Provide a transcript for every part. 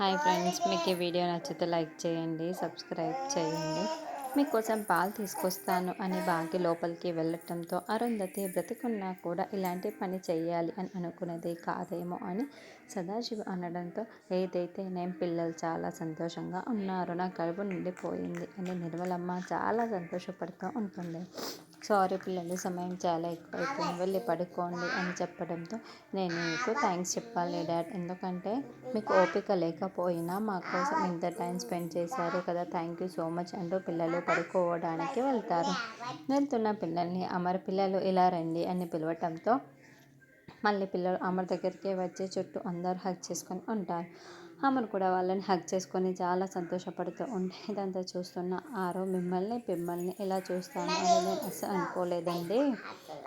Hi friends మీకు ఈ video నచ్చితే లైక్ చేయండి సబ్స్క్రైబ్ చేయండి. మీకోసం పాలు తీసుకొస్తాను అని బాగి లోపలికి వెళ్ళటంతో అరుంధతి బ్రతికున్నా కూడా ఇలాంటి పని చేయాలి అని అనుకునేది కాదేమో అని సదాశివ అనడంతో ఏదైతే నేను పిల్లలు చాలా సంతోషంగా ఉన్నారు నా కడుపు నిండిపోయింది అని నిర్మలమ్మ చాలా సంతోషపడుతూ ఉంటుంది. సారీ పిల్లలు సమయం చాలా ఎక్కువైపోయింది. వెళ్ళి పడుకోండి అని చెప్పడంతో నేను మీకు థ్యాంక్స్ చెప్పాలి డాడ్. ఎందుకంటే మీకు ఓపిక లేకపోయినా మా కోసం ఇంత టైం స్పెండ్ చేశారు కదా థ్యాంక్ యూ సో మచ్ అంటూ పిల్లలు పడుకోవడానికి వెళ్తారు. వెళ్తున్న పిల్లల్ని అమర్ పిల్లలు ఇలా రండి అని పిలవటంతో మళ్ళీ పిల్లలు అమర్ దగ్గరికి వచ్చే చుట్టూ అందరూ హక్ చేసుకొని ఉంటారు. ఆమెను కూడా వాళ్ళని హక్ చేసుకొని చాలా సంతోషపడుతూ ఉంటే ఇదంతా చూస్తున్న ఆరో మిమ్మల్ని పిమ్మల్ని ఇలా చూస్తాను అని నేను అసలు అనుకోలేదండి.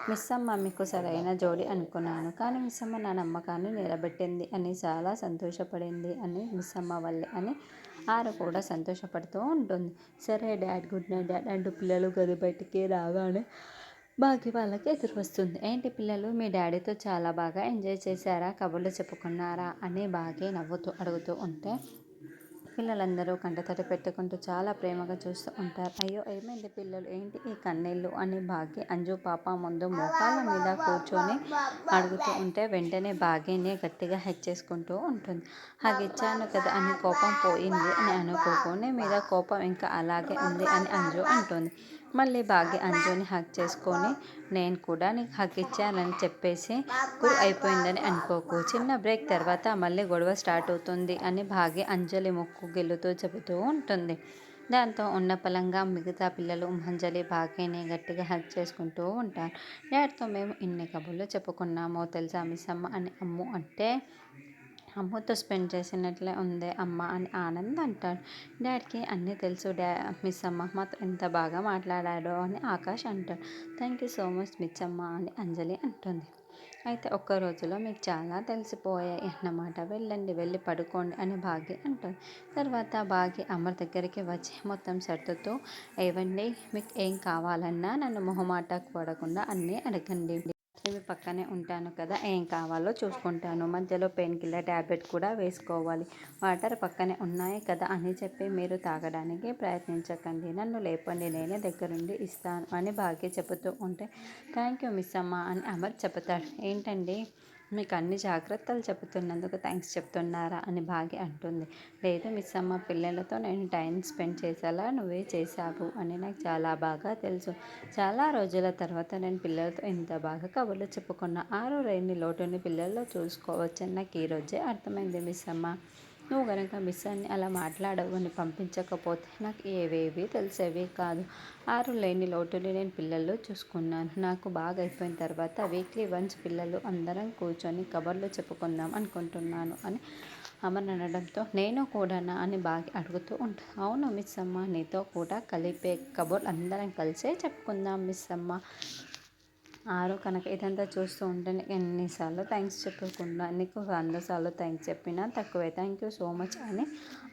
మిస్ అమ్మ మీకు సరైన జోడి అనుకున్నాను. కానీ మిస్ అమ్మ నా నమ్మకాన్ని నిలబెట్టింది అని చాలా సంతోషపడింది అని మిస్ అమ్మ వల్లే అని ఆరు కూడా సంతోషపడుతూ ఉంటుంది. సరే డాడ్ గుడ్ నైట్ డాడ్ అంటూ పిల్లలు గది బయటికి రాగానే భాగ్య వాళ్ళకి ఎదురు వస్తుంది ఏంటి పిల్లలు మీ డాడీతో చాలా బాగా ఎంజాయ్ చేశారా? కబుర్లు చెప్పుకున్నారా? అని బాగా నవ్వుతూ అడుగుతూ ఉంటే పిల్లలందరూ కంటతడి పెట్టుకుంటూ చాలా ప్రేమగా చూస్తూ ఉంటారు. అయ్యో ఏమైంది పిల్లలు? ఏంటి ఈ కన్నీళ్ళు? అని బాగి అంజు పాప ముందు మోకాళ్ళ మీద కూర్చొని అడుగుతూ ఉంటే వెంటనే బాగీని గట్టిగా హెచ్ చేసుకుంటూ ఉంటుంది. హగిచ్చాను కదా అని కోపం పోయింది అని అనుకోకుని మీద కోపం ఇంకా అలాగే ఉంది అని అంజు అంటుంది. మళ్ళీ బాగా అంజుని హక్ చేసుకొని నేను కూడా నీకు హక్ ఇచ్చానని చెప్పేసి గురు అయిపోయిందని అనుకోకు. చిన్న బ్రేక్ తర్వాత మళ్ళీ గొడవ స్టార్ట్ అవుతుంది అని భాగ్య అంజలి ముక్కు గెలుతూ చెబుతూ ఉంటుంది. దాంతో ఉన్న పలంగా మిగతా పిల్లలు మంజలి భాగ్యని గట్టిగా హెల్ప్ చేసుకుంటూ ఉంటారు. డాడ్తో మేము ఇన్ని కబుర్లు చెప్పుకున్నామో తెలుసా మిస్ అమ్మ అని అమ్ము అంటే అమ్మతో స్పెండ్ చేసినట్లే ఉంది అమ్మ అని ఆనంద్ అంటాడు. డాడీకి అన్నీ తెలుసు డా మిస్ అమ్మ మాతో ఎంత బాగా మాట్లాడాడో అని ఆకాష్ అంటాడు. Thank you so much miss అమ్మ అని అంజలి అంటుంది. అయితే ఒక్క రోజులో మీకు చాలా తెలిసిపోయాయి అన్నమాట. వెళ్ళండి వెళ్ళి పడుకోండి అని భాగ్య అంటుంది. తర్వాత భాగ్య అమర్ దగ్గరికి వచ్చి మొత్తం సర్దుతూ ఏవండి మీకు ఏం కావాలన్నా నన్ను మొహమాట పడకుండా అన్నీ అడగండి. ఇవి పక్కనే ఉంటాను కదా ఏం కావాలో చూసుకుంటాను. మధ్యలో పెయిన్ కిల్లర్ ట్యాబ్లెట్ కూడా వేసుకోవాలి. వాటర్ పక్కనే ఉన్నాయి కదా అని చెప్పి మీరు తాగడానికి ప్రయత్నించకండి. నన్ను లేపండి నేనే దగ్గరుండి ఇస్తాను అని భాగ్య చెబుతూ ఉంటే థ్యాంక్ యూ మిస్ అమ్మ అని అమర్ చెబుతాడు. ఏంటండి? మీకు అన్ని జాగ్రత్తలు చెబుతున్నందుకు థ్యాంక్స్ చెప్తున్నారా అని భాగ్య అంటుంది. లేదు మిస్ అమ్మ పిల్లలతో నేను టైం స్పెండ్ చేసేలా నువ్వే చేశావు అని నాకు చాలా బాగా తెలుసు. చాలా రోజుల తర్వాత నేను పిల్లలతో ఇంత బాగా కబుర్లు చెప్పుకున్నా ఆరు రైని లోటుని పిల్లల్లో చూసుకోవచ్చని నాకు ఈరోజే అర్థమైంది మిస్ అమ్మ నువ్వు కనుక మిస్ అని అలా మాట్లాడవు అని పంపించకపోతే నాకు ఏవేవి తెలిసేవి కాదు. ఆరు లేని లోటుని నేను పిల్లల్లో చూసుకున్నాను. నాకు బాగా అయిపోయిన తర్వాత వీక్లీ వన్స్ పిల్లలు అందరం కూర్చొని కబర్లు చెప్పుకుందాం అనుకుంటున్నాను అని అమర్ అనడంతో నేను కూడానా అని బాగా అడుగుతూ ఉంటాను అవును మిస్ అమ్మ నీతో కూడా కలిపే కబోర్డ్ అందరం కలిసే చెప్పుకుందాం మిస్ అమ్మ ఆరు కనుక ఇదంతా చూస్తూ ఉంటే ఎన్నిసార్లు థ్యాంక్స్ చెప్పకుండా నీకు వంద సార్లు థ్యాంక్స్ చెప్పినా తక్కువే. థ్యాంక్ యూ సో మచ్ అని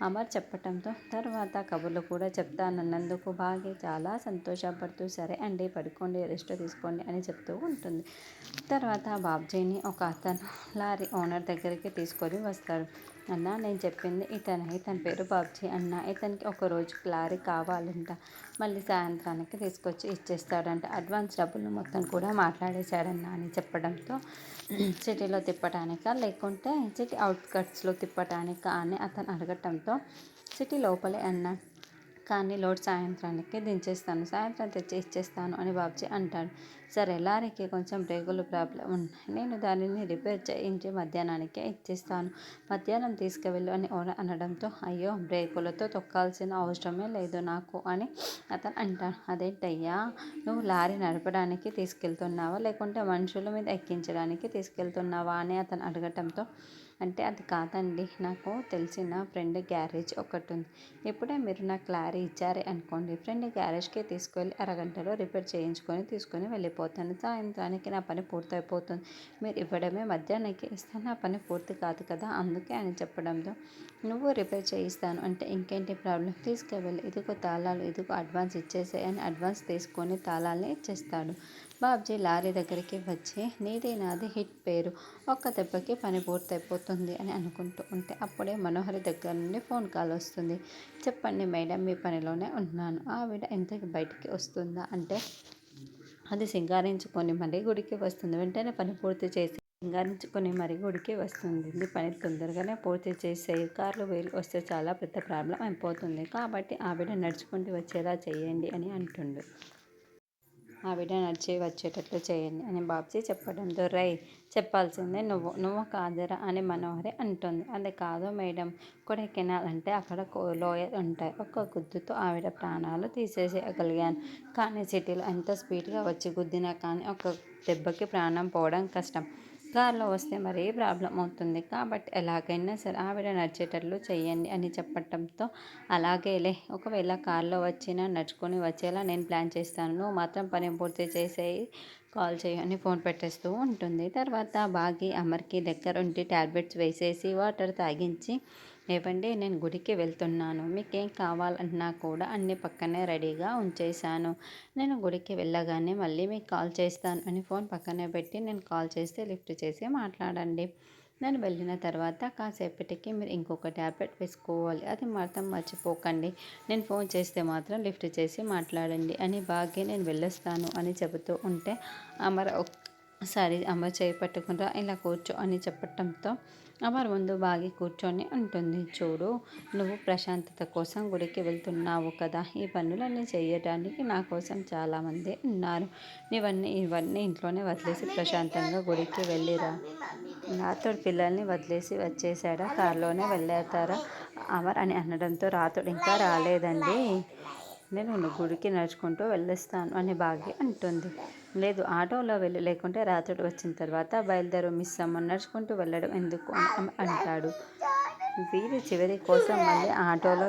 అమర్ చెప్పటంతో తర్వాత కబుర్లు కూడా చెప్తానన్నందుకు బాగా చాలా సంతోషపడుతూ సరే అండి పడుకోండి రెస్ట్ తీసుకోండి అని చెప్తూ ఉంటుంది. తర్వాత బాబ్జీని ఒక అతను లారీ ఓనర్ దగ్గరికి తీసుకొని వస్తాడు అన్న నేను చెప్పింది ఇతనే ఇతని పేరు బాబ్జీ అన్న. ఇతనికి ఒక రోజు లారీ కావాలంట. మళ్ళీ సాయంత్రానికి తీసుకొచ్చి ఇచ్చేస్తాడంట. అడ్వాన్స్ డబ్బులు మొత్తం కూడా మాట్లాడేశాడన్న అని చెప్పడంతో సిటీలో తిప్పటానిక లేకుంటే సిటీ అవుట్కట్స్లో తిప్పటానిక అని అతను అడగటంతో సిటీ లోపలే అన్న కానీ లోడ్ సాయంత్రానికి దించేస్తాను. సాయంత్రం తెచ్చి ఇచ్చేస్తాను అని బాబ్జీ అంటాడు. సరే లారీకి కొంచెం బ్రేకులు ప్రాబ్లం ఉన్నాయి. నేను దానిని రిపేర్ చేయించి మధ్యాహ్నానికే ఇచ్చేస్తాను. మధ్యాహ్నం తీసుకువెళ్ళు అని అనడంతో అయ్యో బ్రేకులతో తొక్కాల్సిన అవసరమే లేదు నాకు అని అతను అంటాడు. అదేంటయ్యా నువ్వు లారీ నడపడానికి తీసుకెళ్తున్నావా? లేకుంటే మనుషుల మీద ఎక్కించడానికి తీసుకెళ్తున్నావా? అని అతను అడగటంతో అంటే అది కాదండి. నాకు తెలిసిన ఫ్రెండ్ గ్యారేజ్ ఒకటి ఉంది ఇప్పుడే మీరు నాకు లారీ ఇచ్చారే అనుకోండి. ఫ్రెండ్ గ్యారేజ్కే తీసుకెళ్ళి అరగంటలో రిపేర్ చేయించుకొని తీసుకొని వెళ్ళిపోతాను. సాయంత్రానికి నా పని పూర్తయిపోతుంది. మీరు ఇవ్వడమే మధ్యాహ్నానికి ఇస్తే నా పని పూర్తి కాదు కదా. అందుకే అని చెప్పడంతో నువ్వు రిపేర్ చేయిస్తాను అంటే ఇంకేంటి ప్రాబ్లం? తీసుకువెళ్ళి ఇదిగో తాళాలు ఇదిగో అడ్వాన్స్ ఇచ్చేసాయి అని అడ్వాన్స్ తీసుకొని తాళాలని ఇచ్చేస్తాడు. బాబ్జీ లారీ దగ్గరికి వచ్చి నీది నాది హిట్ పేరు. ఒక్క దెబ్బకి పని పూర్తయిపోతుంది అని అనుకుంటూ ఉంటే అప్పుడే మనోహరి దగ్గర నుండి ఫోన్ కాల్ వస్తుంది. చెప్పండి మేడం మీ పనిలోనే ఉన్నాను. ఆవిడ ఇంతకి బయటికి వస్తుందా? అంటే అది సింగారించుకొని మరీ గుడికి వస్తుంది. వెంటనే పని పూర్తి చేసి సింగారించుకొని మరీ గుడికి వస్తుంది. పని తొందరగానే పూర్తి చేసే కార్లు వేలు వస్తే చాలా పెద్ద ప్రాబ్లం అయిపోతుంది. కాబట్టి ఆవిడ నడుచుకుంటూ వచ్చేలా చేయండి అని అంటుండు. ఆవిడ నడిచి వచ్చేటట్లు చేయండి అని బాబ్జీ చెప్పడంతో రై చెప్పాల్సిందే. నువ్వు నువ్వు కాదురా అని మనోహరి అంటుంది. అది కాదు మేడం కొడైకెనాల్ అంటే అక్కడ లోయలు ఉంటాయి. ఒక్క గుద్దుతో ఆవిడ ప్రాణాలు తీసేసేయగలిగాను. కానీ సిటీలో ఎంత స్పీడ్గా వచ్చి గుద్దినా కానీ ఒక దెబ్బకి ప్రాణం పోవడం కష్టం. కార్లో వస్తే మరీ ప్రాబ్లం అవుతుంది. కాబట్టి ఎలాగైనా సరే ఆవిడ నడిచేటట్లు చేయండి అని చెప్పటంతో అలాగేలే ఒకవేళ కార్లో వచ్చినా నడుచుకొని వచ్చేలా నేను ప్లాన్ చేస్తాను. నువ్వు మాత్రం పని పూర్తి చేసేయి కాల్ చేయని ఫోన్ పెట్టేస్తూ ఉంటుంది. తర్వాత బాగి అమర్కి దగ్గర ఉండి ట్యాబ్లెట్స్ వేసేసి వాటర్ తాగించి ఏవండి నేను గుడికి వెళ్తున్నాను. మీకేం కావాలన్నా కూడా అన్ని పక్కనే రెడీగా ఉంచేశాను. నేను గుడికి వెళ్ళగానే మళ్ళీ మీకు కాల్ చేస్తాను అని ఫోన్ పక్కనే పెట్టి నేను కాల్ చేస్తే లిఫ్ట్ చేసి మాట్లాడండి. నేను వెళ్ళిన తర్వాత కాసేపటికి మీరు ఇంకొక ట్యాబ్లెట్ వేసుకోవాలి. అది మాత్రం మర్చిపోకండి. నేను ఫోన్ చేస్తే మాత్రం లిఫ్ట్ చేసి మాట్లాడండి అని బాగా నేను వెళ్ళొస్తాను అని చెబుతూ ఉంటే అమర సరే అమ్మ చేయి పట్టుకుంటా ఇలా కూర్చో అని చెప్పటంతో అమర్ ముందు బాగి కూర్చొని ఉంటుంది. చూడు నువ్వు ప్రశాంతత కోసం గుడికి వెళ్తున్నావు కదా ఈ పనులన్నీ చేయడానికి నా కోసం చాలామంది ఉన్నారు. నీవన్నీ ఇవన్నీ ఇంట్లోనే వదిలేసి ప్రశాంతంగా గుడికి వెళ్ళిరా. రాతోడు పిల్లల్ని వదిలేసి వచ్చేసాడా కారులోనే వెళ్ళేస్తారా? అమర్ అని అనడంతో రాతుడు ఇంకా రాలేదండి. నేను గుడికి నడుచుకుంటూ వెళ్ళిస్తాను అని భాగ్య అంటుంది లేదు ఆటోలో వెళ్ళి లేకుంటే రాత్రుడు వచ్చిన తర్వాత బయలుదేరు మిస్ అమ్మ నడుచుకుంటూ వెళ్ళడం ఎందుకు? అంటాడు. వీరి చివరి కోసం మళ్ళీ ఆటోలో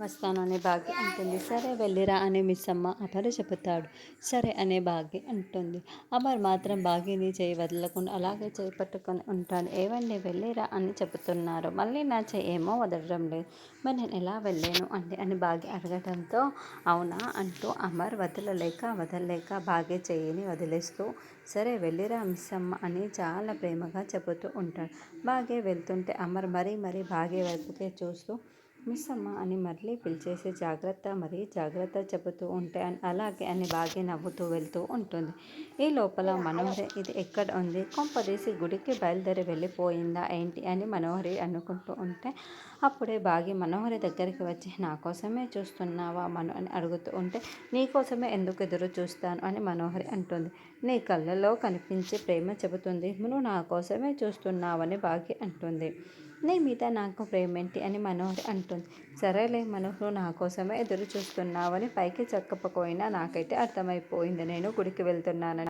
వస్తాను అనే భాగ్య అంటుంది సరే వెళ్ళిరా అనే మిస్ అమ్మ అమరు చెబుతాడు. సరే అనే భాగ్య అంటుంది అమర్ మాత్రం భాగ్యని చేయి వదలకుండా అలాగే చేయి పట్టుకొని ఉంటాడు. ఏవండి వెళ్ళిరా అని చెబుతున్నారు. మళ్ళీ నా చేయి ఏమో వదలడం లేదు. మరి నేను ఎలా వెళ్ళాను అండి అని భాగ్య అడగడంతో అవునా అంటూ అమర్ వదలలేక వదలలేక భాగ్య చేయిని వదిలేస్తూ సరే వెళ్ళిరా మిస్ అమ్మ అని చాలా ప్రేమగా చెబుతూ ఉంటాడు. భాగ్య వెళ్తుంటే అమర్ మరీ మరీ భాగ్య వైపుకే చూస్తూ మిస్ అమ్మ అని మళ్ళీ పిలిచేసి జాగ్రత్త మరి జాగ్రత్త చెబుతూ ఉంటే అలాగే అని బాగా నవ్వుతూ వెళ్తూ ఉంటుంది. ఈ లోపల మనోహరి ఇది ఎక్కడ ఉంది? కొంపదీసి గుడికి బయలుదేరి వెళ్ళిపోయిందా ఏంటి? అని మనోహరి అనుకుంటూ ఉంటే అప్పుడే బాగి మనోహరి దగ్గరికి వచ్చి నా కోసమే చూస్తున్నావా? మనో అని అడుగుతూ ఉంటే నీ కోసమే ఎందుకు ఎదురు చూస్తాను? అని మనోహరి అంటుంది. నీ కళ్ళలో కనిపించే ప్రేమ చెబుతుంది. నువ్వు నా కోసమే చూస్తున్నావని బాగి అంటుంది. నీ మీద నాకు ప్రేమేంటి అని మనోహరి అంటుంది. సరేలే మనోహరు నా కోసమే ఎదురు చూస్తున్నావని పైకి చెక్కకపోయినా నాకైతే అర్థమైపోయింది. నేను గుడికి వెళ్తున్నానని